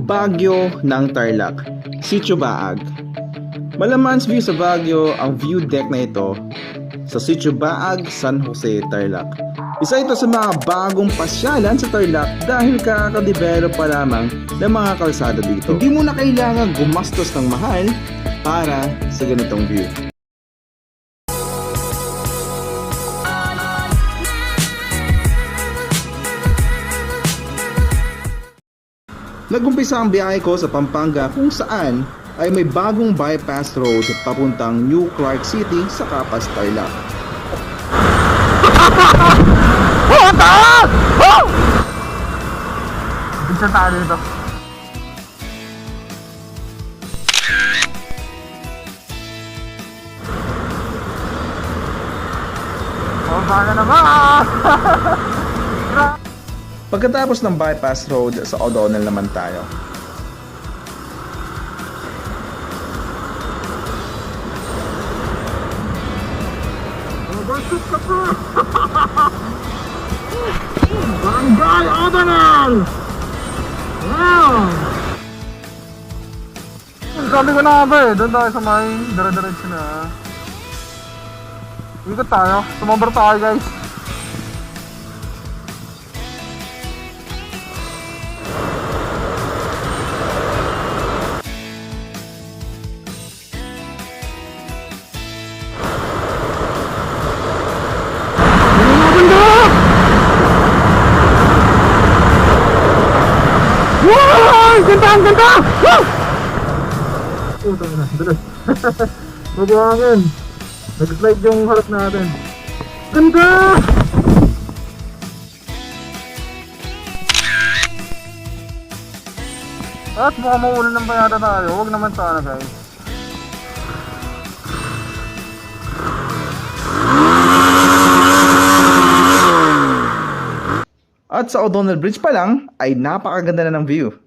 Baguio ng Tarlac, Sitio Baag. Malamans view sa Baguio ang view deck na ito sa Sitio Baag, San Jose, Tarlac. Isa ito sa mga bagong pasyalan sa Tarlac dahil kakadevelop pa lamang ng mga kalsada dito. Hindi mo na kailangan gumastos ng mahal para sa ganitong view. Nagumpisa ang biyahe ko sa Pampanga kung saan ay may bagong bypass road papuntang New Clark City sa Capas, Tarlac. Bisa tayo dito. Oh, baka naman! Pagkatapos ng bypass road sa O'Donnell naman tayo. Barangay O'Donnell! Wow! Sabi ko na ba eh, doon tayo sa may dire-diretso na. Ikot tayo, sumobra tayo guys. Wow! Ganda, ang ganda! Woo! Puta na, dalas. Magwangin. Nag-slide yung harap natin. Ganda! At mukhang maulan ng bayada tayo. Huwag naman sana guys. At sa O'Donnell Bridge pa lang ay napakaganda na ng view.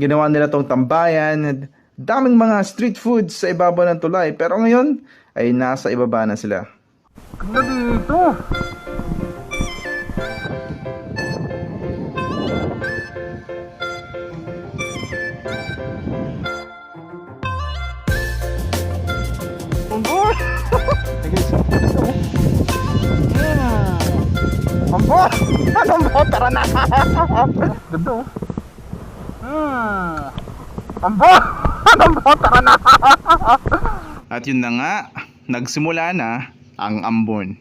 Ginawa nila tong tambayan, daming mga street foods sa ibabaw ng tulay pero ngayon ay nasa ibaba na sila. Ganda dito! Ambo! Ambo! Ambo! Tara na! Ganda oh! Hmm. Ambo! Ambo! Tara na! At yun na nga, nagsimula na ang ambon.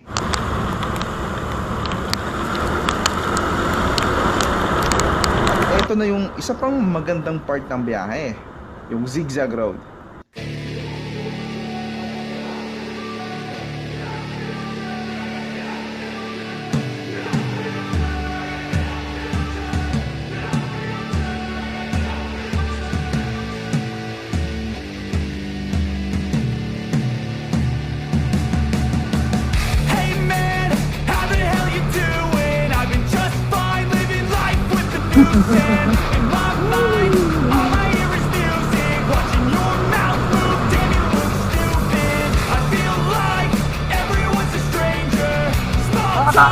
Ito na yung isa pang magandang part ng biyahe, yung zigzag road. No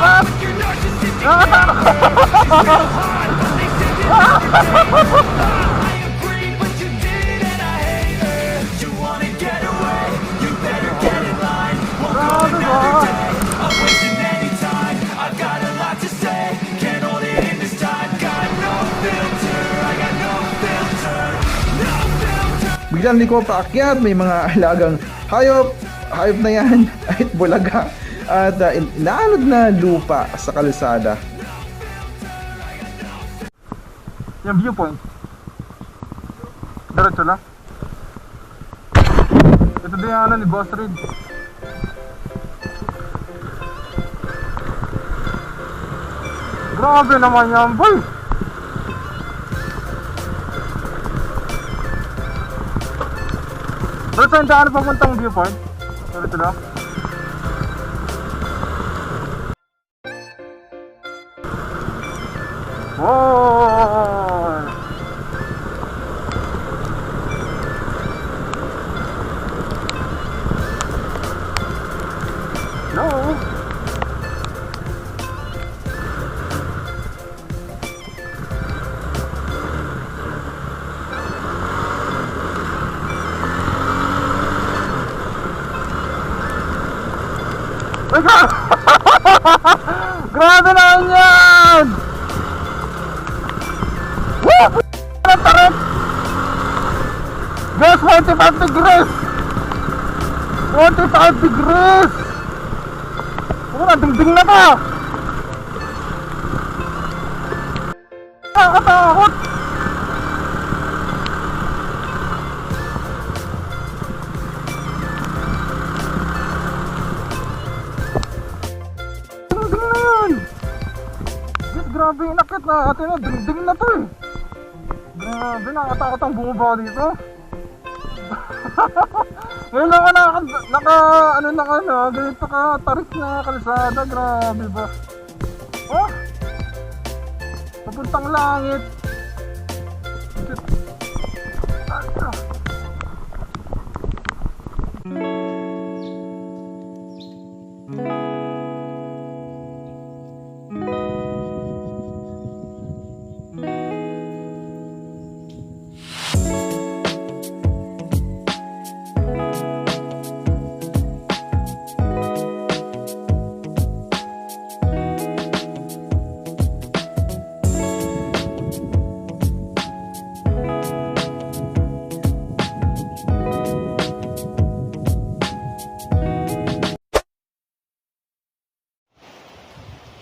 filter. Biglang liko paakyat, may mga alagang hayop, hayop na yan, at bulaga, at uh, inaanod na lupa sa kalsada. Yung viewpoint. Diretso lang. Ito din yung ano ni Boss Reed. Grabe naman yan, boy! Diretso yung daan papuntang viewpoint. Diretso lang. Grabe na yan! Woo! Ang tarik! Guys, 45 degrees! 45 degrees! Wala, dingding na to! Nakakatakot! Grabe yung nakit na atin na, dingding na to eh! Grabe, nakakatakot ang bumaba dito. Ngayon lang ako naka, naka, ano na ka na, ganito ka, tarik na kalsada, grabe ba? Oh! Papuntang langit.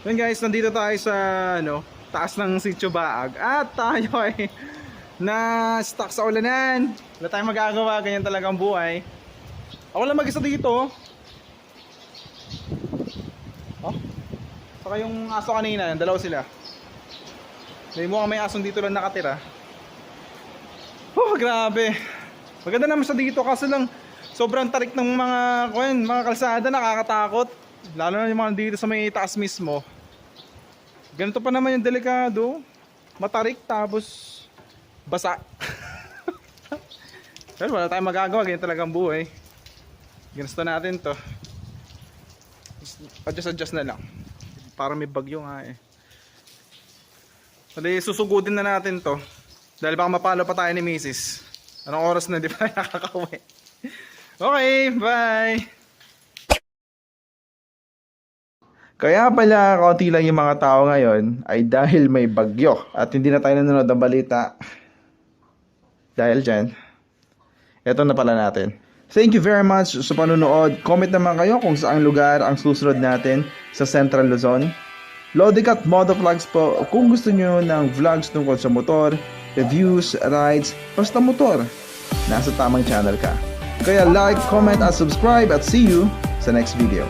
Yun guys, nandito tayo sa ano, taas ng Sitio Baag at tayo ay na stuck sa ulanan. Wala tayong magagawa, ganyan talaga ang buhay. Ako lang mag-isa dito. Oh. Saka yung aso kanina, dalawa sila. May mukhang may asong dito lang nakatira. Oh, grabe. Maganda naman sa dito kasi lang sobrang tarik ng mga kwen, mga kalsada nakakatakot. Lalo na yung mga dito sa may taas mismo. Ganito pa naman yung delikado. Matarik tapos basa. Pero wala tayong magagawa, ganyan talagang buhay. Ginusto natin to. Adjust adjust na lang. Para may bagyo nga eh. Dali, susugudin na natin to. Dahil baka mapalo pa tayo ni Mrs. Anong oras na di pa nakakauwi? Okay, bye! Kaya pala kaunti lang yung mga tao ngayon ay dahil may bagyo at hindi na tayo nanonood ng balita. Dahil dyan, eto na pala natin. Thank you very much sa panonood. Comment naman kayo kung saang lugar ang susunod natin sa Central Luzon. Lodicat Motovlogs po kung gusto nyo ng vlogs tungkol sa motor, reviews, rides, basta motor. Nasa tamang channel ka. Kaya like, comment at subscribe at see you sa next video.